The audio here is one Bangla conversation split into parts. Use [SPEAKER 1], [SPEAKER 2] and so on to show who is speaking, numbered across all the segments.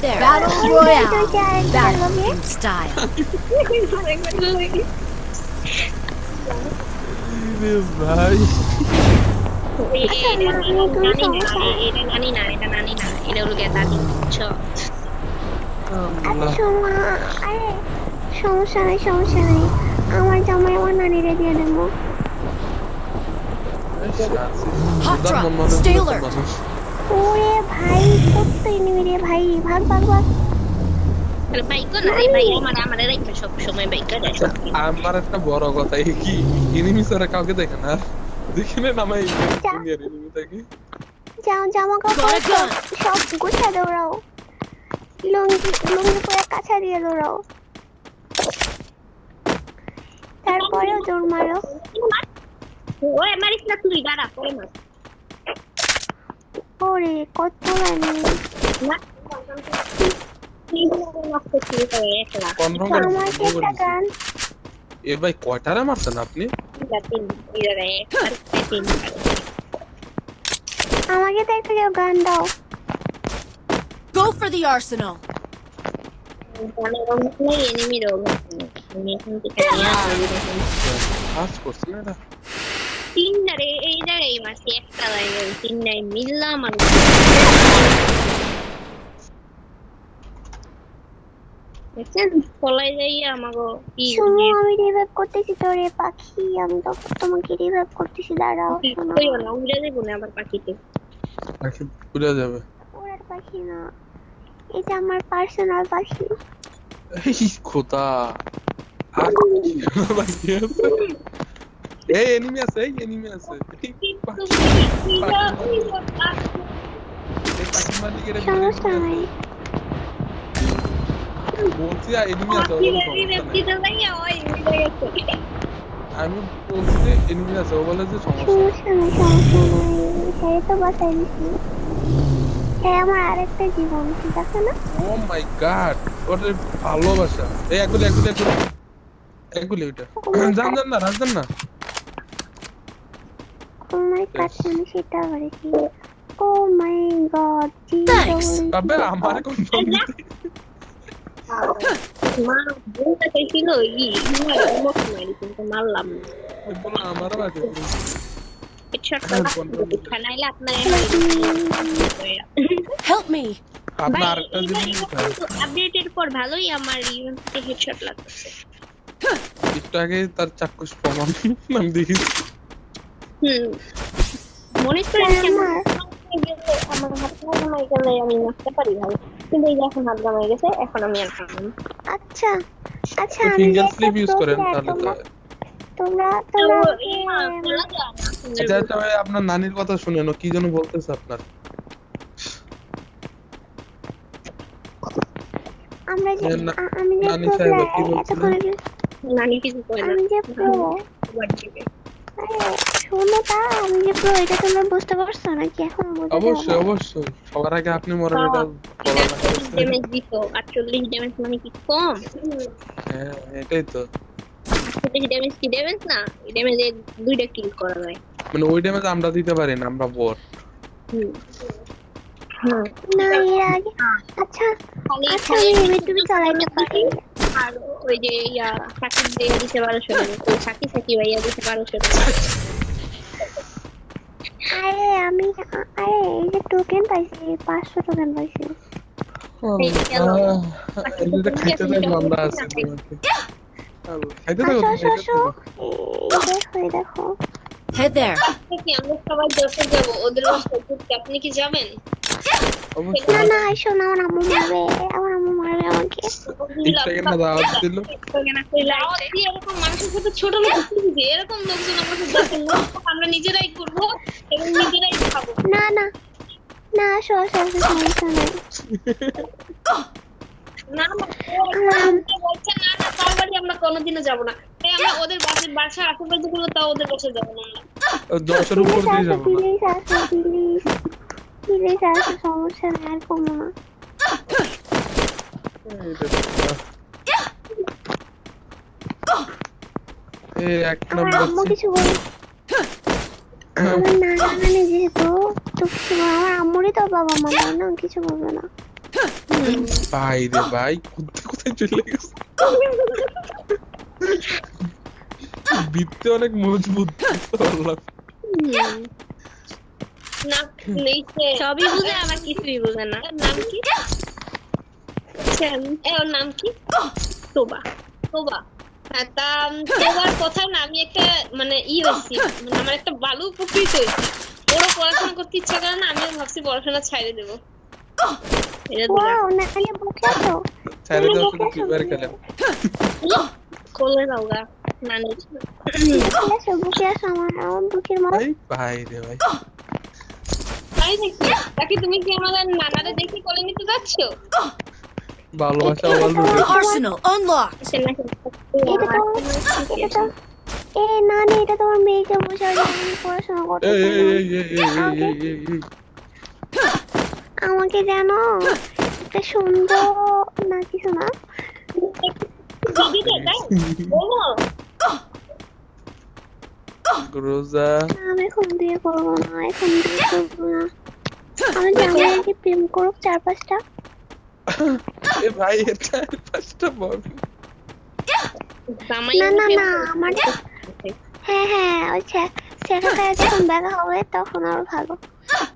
[SPEAKER 1] There.
[SPEAKER 2] Battle
[SPEAKER 1] Royale. Battle in style.
[SPEAKER 3] রে ভাই
[SPEAKER 2] সমস্যা নেই সমস্যা নেই আমার জামাই আমার নানিরে দিয়ে দেবো
[SPEAKER 1] Hot drop. Stay alert.
[SPEAKER 2] ওরে ভাই কত এনিমি রে ভাই ভাগ ভাগ ভাগ।
[SPEAKER 4] আমার
[SPEAKER 3] একটা বড় কথা কি? কাউকে দেখে না? দেখে না
[SPEAKER 2] যাও জামা কাপড় সব দৌড়াও লুঙ্গি লুঙ্গি পরে কাছা দিয়ে দৌড়াও তারপরেও দৌড় মারো।
[SPEAKER 4] ওরে মারিস না তুই দাঁড়া পরে মার
[SPEAKER 2] ওরে কত এনিমি
[SPEAKER 4] না নষ্ট শুরু করে একলা
[SPEAKER 3] পনেরো
[SPEAKER 2] আমার একটা গান
[SPEAKER 3] এ ভাই কয়টারে মারছেন আপনি
[SPEAKER 4] তিন এই জায়গায় একবার তিন
[SPEAKER 2] আমাকে তো একটা কেউ গান দাও
[SPEAKER 1] Go for the arsenal.
[SPEAKER 4] গানের অভাব নেই এনিমির অভাব নেই আমি এখন থেকে
[SPEAKER 3] কাজ করছে না এটা
[SPEAKER 4] তিন ধারে এই জায়গায় মাসি একটা লাগে তিন নাই মিললাম আর দেখছেন পলাই যাই আমাগো কি
[SPEAKER 2] শোনো আমি রিভাইভ করতেছি তোরে পাখি আমি তো তোমাকে রিভাইভ করতেছি দাঁড়াও শোনো
[SPEAKER 4] কইও না উড়ে দেবো না আবার পাখিতে
[SPEAKER 3] পাখি পুড়ে যাবে
[SPEAKER 2] ওরার পাখি না এটা আমার পার্সোনাল পাখি
[SPEAKER 3] এই খোদা আর বাকি আছে এই এনিমি আছে এই এনিমি আছে বলছি এনিমি। আমি বলছি এনিমি ও বলে যে সমস্যা
[SPEAKER 2] আমার আরেকটা জীবন ঠিক না
[SPEAKER 3] ও মাই গড ভালোবাসা এই একগুলি একগুলি একগুলি একগুলি ওইটা জান জান না রাজ জান না
[SPEAKER 2] ও মাই গড আমি সেটা করেছি ও মাই গড
[SPEAKER 1] Thanks.
[SPEAKER 3] আবে আমার কোন
[SPEAKER 4] মা বলতে চাইছিল ই মুখ মারি কিন্তু মারলাম না
[SPEAKER 3] বলো আমারও আছে
[SPEAKER 4] হেডশট
[SPEAKER 3] হ্যাঁ,
[SPEAKER 4] খানাইলে আপনার
[SPEAKER 1] Help me.
[SPEAKER 3] আপনার আরেকটা জিনিস কোথায়?
[SPEAKER 4] আপডেটের পর ভালোই আমার ইভেন্টে হেডশট লাগতেছে
[SPEAKER 3] একটু আগে তার চাক্ষুষ প্রমাণ আমি দেখি
[SPEAKER 4] হুম মনে করেন
[SPEAKER 2] হ্যাঁ, আমার
[SPEAKER 4] হাত গেলে আমি নাচতে পারি ভালো কিন্তু এই যে এখন হাত ঘামাই গেছে এখন আমি আর পারব না
[SPEAKER 2] আচ্ছা আচ্ছা আমি
[SPEAKER 3] ফিঙ্গার স্লিপ ইউজ করেন তাহলে
[SPEAKER 2] তোমরা তোমরা।
[SPEAKER 3] আচ্ছা আপনার নানির কথা শুনেন কি যেন বলতেছে আপনার
[SPEAKER 2] আমরা যে আমি যে
[SPEAKER 3] নানি সাহেব, কি বলছিলেন?
[SPEAKER 4] কিছু না
[SPEAKER 2] আমি যে প্রো। শোনো তা আমি যে প্রো এটা তোমরা বুঝতে পারছ নাকি? এখন বুঝতে
[SPEAKER 3] অবশ্যই অবশ্যই। সবার আগে আপনি মরেন এটা বলা না
[SPEAKER 4] আটচল্লিশ ড্যামেজ দিত আটচল্লিশ ড্যামেজ মানে কি কম?
[SPEAKER 3] হ্যাঁ এটাই তো।
[SPEAKER 4] আটচল্লিশ ড্যামেজ কি ড্যামেজ না? ড্যামেজে দুইটা কিল করা যায়।
[SPEAKER 3] মানে ওই ড্যামেজ আমরা দিতে পারি না আমরা বট
[SPEAKER 2] না এর আগে আচ্ছা আচ্ছা আমি তুমি চালাইতে পারি।
[SPEAKER 4] আর ওই যে ইয়া সাকিব দিয়ে দিতে টাকা ওই সাকি সাকি ভাইয়া দিতে পারো
[SPEAKER 2] আরে আমি আরে এই যে টোকেন পাইছি পাঁচশো টোকেন পাইছি।
[SPEAKER 4] ঘুরতে। আপনি কি যাবেন?
[SPEAKER 2] না না না আমার আম্মু মারবে আমার আম্মু মারবে আমাকে।
[SPEAKER 3] টিকটকে না দাওয়াত দিল।
[SPEAKER 4] এরকম মানুষের সাথে ছোট লোক এরকম লোকজন আমাদের দরকার নেই। আমরা নিজেরাই করব এবং নিজেরাই খাব
[SPEAKER 2] না না না আসো আসো আসো সমস্যা নাই
[SPEAKER 4] না না ওরা আমাকে বলছে না না তার বাড়ি আমরা কোনোদিনও যাব না। আমরা ওদের বাসার বাসা আশেপাশে তাও ওদের বাসায় যাব না। আমরা
[SPEAKER 3] দশের উপর দিয়ে যাব না
[SPEAKER 2] প্লিজ আসো প্লিজ প্লিজ আসো সমস্যা নাই আর কমো না
[SPEAKER 3] এইটা তো। এই এক
[SPEAKER 2] আমার
[SPEAKER 3] নম্বর
[SPEAKER 2] আম্মু কিছু বলে আমার নানা নানি যেহেতু তো কিছু বলে- আমার আম্মুরই তো বাবা মা না কিছু বলবে না
[SPEAKER 3] ভাই রে ভাই কোথায় কোথায় চলে গেছে অনেক মজবুত আল্লাহ।
[SPEAKER 4] নাক
[SPEAKER 5] সবই বুঝে আবার কিছুই বুঝে না।
[SPEAKER 4] ওর নাম কি? ওর নাম কি?
[SPEAKER 5] তোবা
[SPEAKER 4] তোবা হ্যাঁ তোবার কথা না আমি একটা মানে ই হয়েছি মানে আমার একটা বালু উপকৃত হয়েছি। ওরও পড়াশোনা করতে ইচ্ছা করে না আমিও ভাবছি পড়াশোনা দেবো।
[SPEAKER 3] ছেড়ে খেলেন
[SPEAKER 5] কোলে দাও গা
[SPEAKER 2] বুকে আমার আমার বুকের মাঝে
[SPEAKER 3] ভাই ভাই রে ভাই।
[SPEAKER 4] তাই নাকি? তাকে তুমি কি আমাদের নানারে দেখে কোলে নিতে যাচ্ছ?
[SPEAKER 3] ভালোবাসা লুটে
[SPEAKER 2] এটা তো এ না না এটা তোমার মেয়েকে বোঝার জন্য পড়াশোনা করতে আমাকে জানো একটা সুন্দর না কিছু না।
[SPEAKER 4] দিদিকে তাই বলো।
[SPEAKER 3] রোজা
[SPEAKER 2] আমি এখন বিয়ে করব না এখন বিয়ে করব না আমি জামাইকে প্রেম করুক চার পাঁচটা
[SPEAKER 3] এ ভাই এটা পাঁচটা বল
[SPEAKER 2] না না না আমার হ্যাঁ হ্যাঁ সেক্রেটারি যখন দেখা হবে তখন আরও ভালো।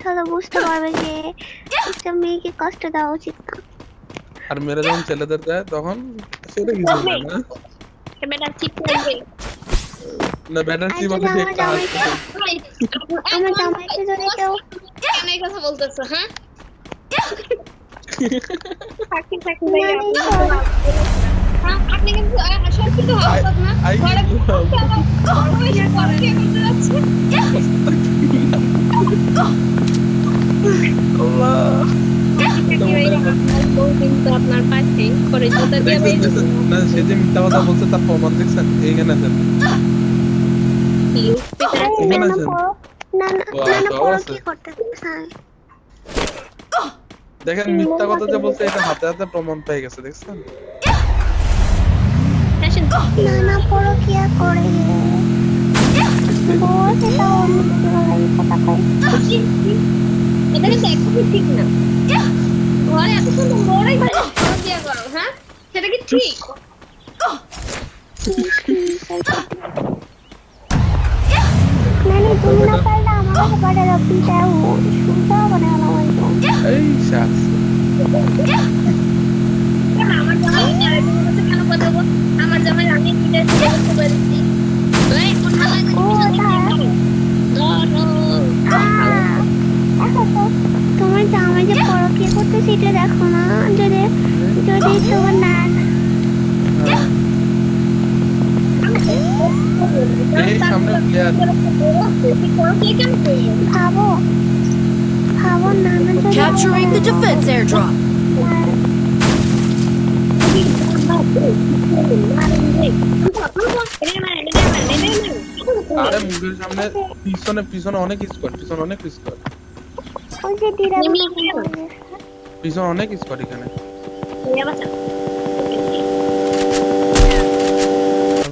[SPEAKER 2] তাহলে বুঝতে পারবে যে একটা মেয়েকে কষ্ট দেওয়া উচিত না।
[SPEAKER 3] আর মেয়েরা যখন ছেলেদের দেয় তখন সেটা কিছু না?
[SPEAKER 5] করবে
[SPEAKER 3] না একটা
[SPEAKER 2] আমার জামাইকে যদি কেউ
[SPEAKER 4] কেন এই কথা বলতেছো হ্যাঁ?
[SPEAKER 5] থাকি থাকি ভাই
[SPEAKER 4] হ্যাঁ, আপনি কিন্তু হওয়া না। ঘরে যাচ্ছে।
[SPEAKER 3] আল্লাহ।
[SPEAKER 5] কিন্তু আপনার পাশে। করে জুতা দিয়ে
[SPEAKER 3] না সে যে মিথ্যা কথা বলছে তার প্রমাণ দেখছেন? এইখানে দেখেন মিথ্যা কথা যে বলছে এটা হাতে হাতে প্রমাণ পেয়ে গেছে দেখছেন?
[SPEAKER 2] করে? অন্য কথা কই
[SPEAKER 4] এটা কিন্তু একদমই ঠিক না ঘরে এত সুন্দর বড়ই ঘরে করো হ্যাঁ সেটা কি ঠিক
[SPEAKER 3] এই
[SPEAKER 4] আমার জামাই আমি করতে পারছি
[SPEAKER 2] তোমার জামাই যে করতে সেটা দেখো না। যদি যদি তোমার না
[SPEAKER 3] এই সামনে প্লেয়ার
[SPEAKER 2] ভাবো ভাবো না না যদি
[SPEAKER 1] Capturing the defense airdrop.
[SPEAKER 3] আরে মুখের সামনে পিছনে পিছনে অনেক স্কোয়াড পিছনে অনেক স্কোয়াড
[SPEAKER 2] ওই যে দিদা
[SPEAKER 3] পিছনে অনেক স্কোয়াড এখানে।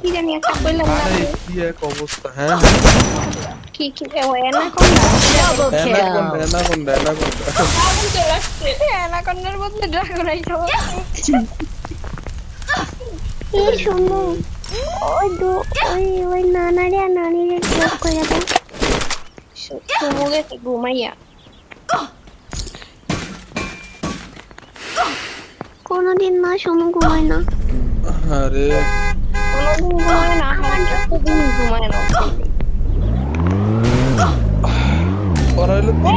[SPEAKER 5] কি জানি একটা কইলাম না
[SPEAKER 3] কি এক অবস্থা হ্যাঁ
[SPEAKER 5] কি কি
[SPEAKER 3] অ্যানাকোন্ডা. অ্যানাকোন্ডা অ্যানাকোন্ডা
[SPEAKER 5] এনাকোন্ডার বদলে ড্রাগন আইছো
[SPEAKER 2] এই শুনো ওই দু ওই ওই নানারে আর নানিরে করে দাও।
[SPEAKER 5] গেছে ঘুমাইয়া।
[SPEAKER 2] কোনোদিন না সমু ঘুমায় না।
[SPEAKER 3] আরে
[SPEAKER 5] কোনোদিন ঘুমায় না। আমার যতদিন ঘুমায় না
[SPEAKER 3] ওরা কি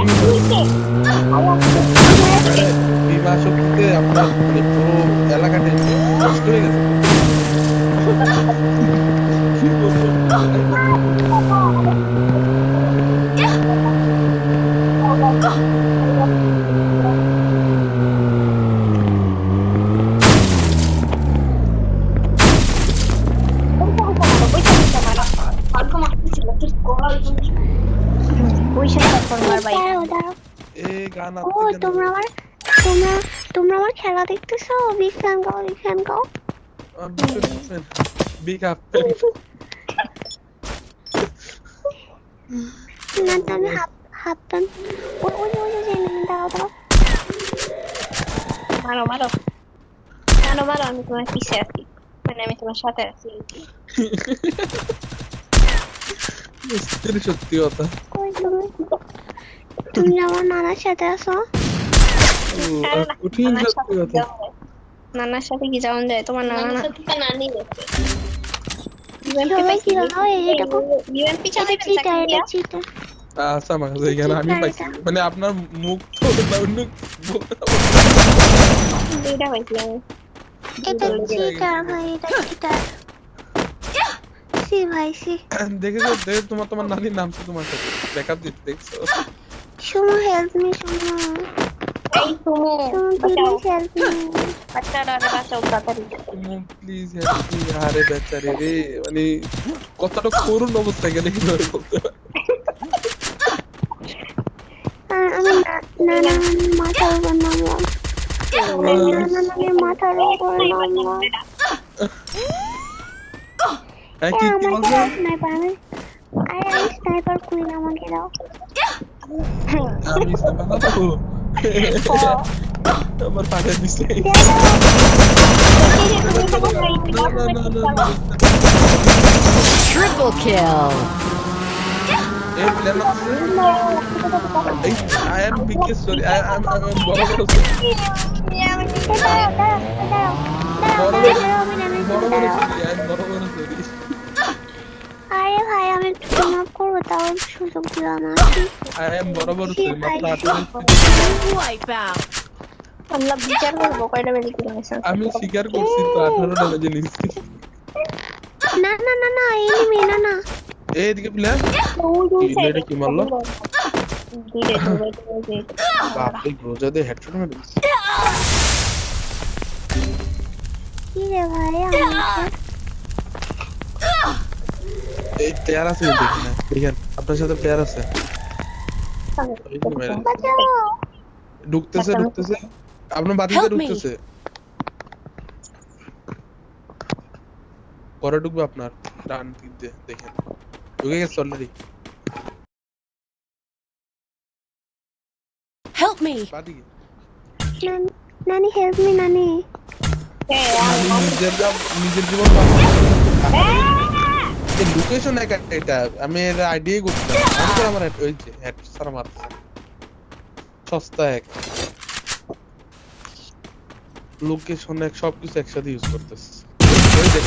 [SPEAKER 3] বলব? গান
[SPEAKER 2] ও
[SPEAKER 3] আপনি কেন
[SPEAKER 2] তোমরা আমার তোমরা তোমরা আমার খেলা দেখতেছো বিগ ফ্যান গাও বিগ ফ্যান গাও
[SPEAKER 3] বিগ আপ
[SPEAKER 2] না তো আমি হাফ হাফ প্যান্ট ওই ওই ওই যে enemy, দাঁড়াও দাঁড়াও
[SPEAKER 5] মারো মারো মারো মারো আমি তোমার পিছে আছি মানে আমি তোমার সাথে আছি
[SPEAKER 3] সত্যি কথা
[SPEAKER 2] কই তুমি তুমি আমার নানার সাথে
[SPEAKER 5] না,
[SPEAKER 3] কঠিন সত্যি কথা?
[SPEAKER 5] নানার সাথে কি যাওয়া যায়? তোমার নানা
[SPEAKER 4] নানার
[SPEAKER 5] না
[SPEAKER 4] সাথে তো নানি গেছে।
[SPEAKER 2] দেখো।
[SPEAKER 3] মানে আপনার মুখ তো অন্য
[SPEAKER 5] পাইছি আমি।
[SPEAKER 2] এটা চিটার ভাই এটা চিটার সি ভাই সি।
[SPEAKER 3] দেখেছ দেখে তোমার তোমার নানির নাম তো তোমার সাথে। ব্যাকআপ দিতে দেখছ?
[SPEAKER 2] Sumo help me Sumo.
[SPEAKER 5] এই তুমি
[SPEAKER 2] Sumo please help me
[SPEAKER 3] please আরে বেচারে রে মানে কতটা করুণ অবস্থা গেলে কীভাবে বলতে হয়? কি কি
[SPEAKER 2] আমাকে দাও। আমি স্নাইপার দাও
[SPEAKER 3] আমি বানাবো আমার পাশে দিছে না না না না না
[SPEAKER 1] Triple kill.
[SPEAKER 3] এই প্ল্যান আছে এই I am big sorry I am বড় বড় sorry।
[SPEAKER 2] দাঁড়াও দাঁড়াও দাঁড়াও দাঁড়াও
[SPEAKER 3] বড়
[SPEAKER 2] দাঁড়াও আমি নামি
[SPEAKER 3] বড় বড়
[SPEAKER 2] দাঁড়াও
[SPEAKER 3] সরি আই এম বড় বড় সরি
[SPEAKER 2] আরে ভাই আমি একটু মাফ করব তাও সুযোগ দিল না
[SPEAKER 3] আই এম বড় বড় সরি মাত্র আঠারো
[SPEAKER 5] আমরা বিচার করব কয়টা বেজে কি হয়েছে
[SPEAKER 3] আমি স্বীকার করছি তো আঠারো টাকা জিনিস
[SPEAKER 2] না না না না এনিমি না না।
[SPEAKER 3] এইদিকে প্ল্যান এটা কি মারলো? বাপরে গোজা দিয়ে হেডশট মেরে
[SPEAKER 2] কি রে ভাই
[SPEAKER 3] এই প্লেয়ার আছে কিন্তু দেখেন আপনার সাথে প্লেয়ার আছে। এই যে।
[SPEAKER 2] বাঁচাও।
[SPEAKER 3] ঢুকতেছে ঢুকতেছে। আপনার
[SPEAKER 1] Help
[SPEAKER 3] ঢুকতেছে। পরে ঢুকবে আপনার ডান দিক দিয়ে দেখেন। ঢুকে গেছে অলরেডি
[SPEAKER 1] Help me.
[SPEAKER 2] নানি নানি হেল্প মি নানি
[SPEAKER 3] নিজের নিজের জীবন এই লোকেশন এক এটা আমি এর আইডিয়াই করছিলাম। আমার যে হেড সারা মারছে সস্তা এক। লোকেশন এক সবকিছু একসাথে ইউজ করতেছে। ওই দেখ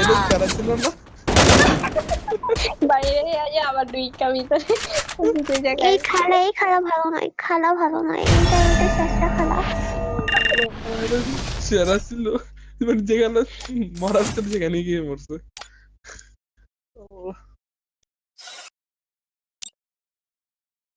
[SPEAKER 3] এটা তারা ছিল না?
[SPEAKER 5] বাইরে আজ আবার দুই কামিতে
[SPEAKER 2] এই খালা এই খালা ভালো নয় খালা ভালো নয়। খালা।
[SPEAKER 3] সেরা ছিল। মানে যেখানে মরার যেখানে গিয়ে মরছে। ও।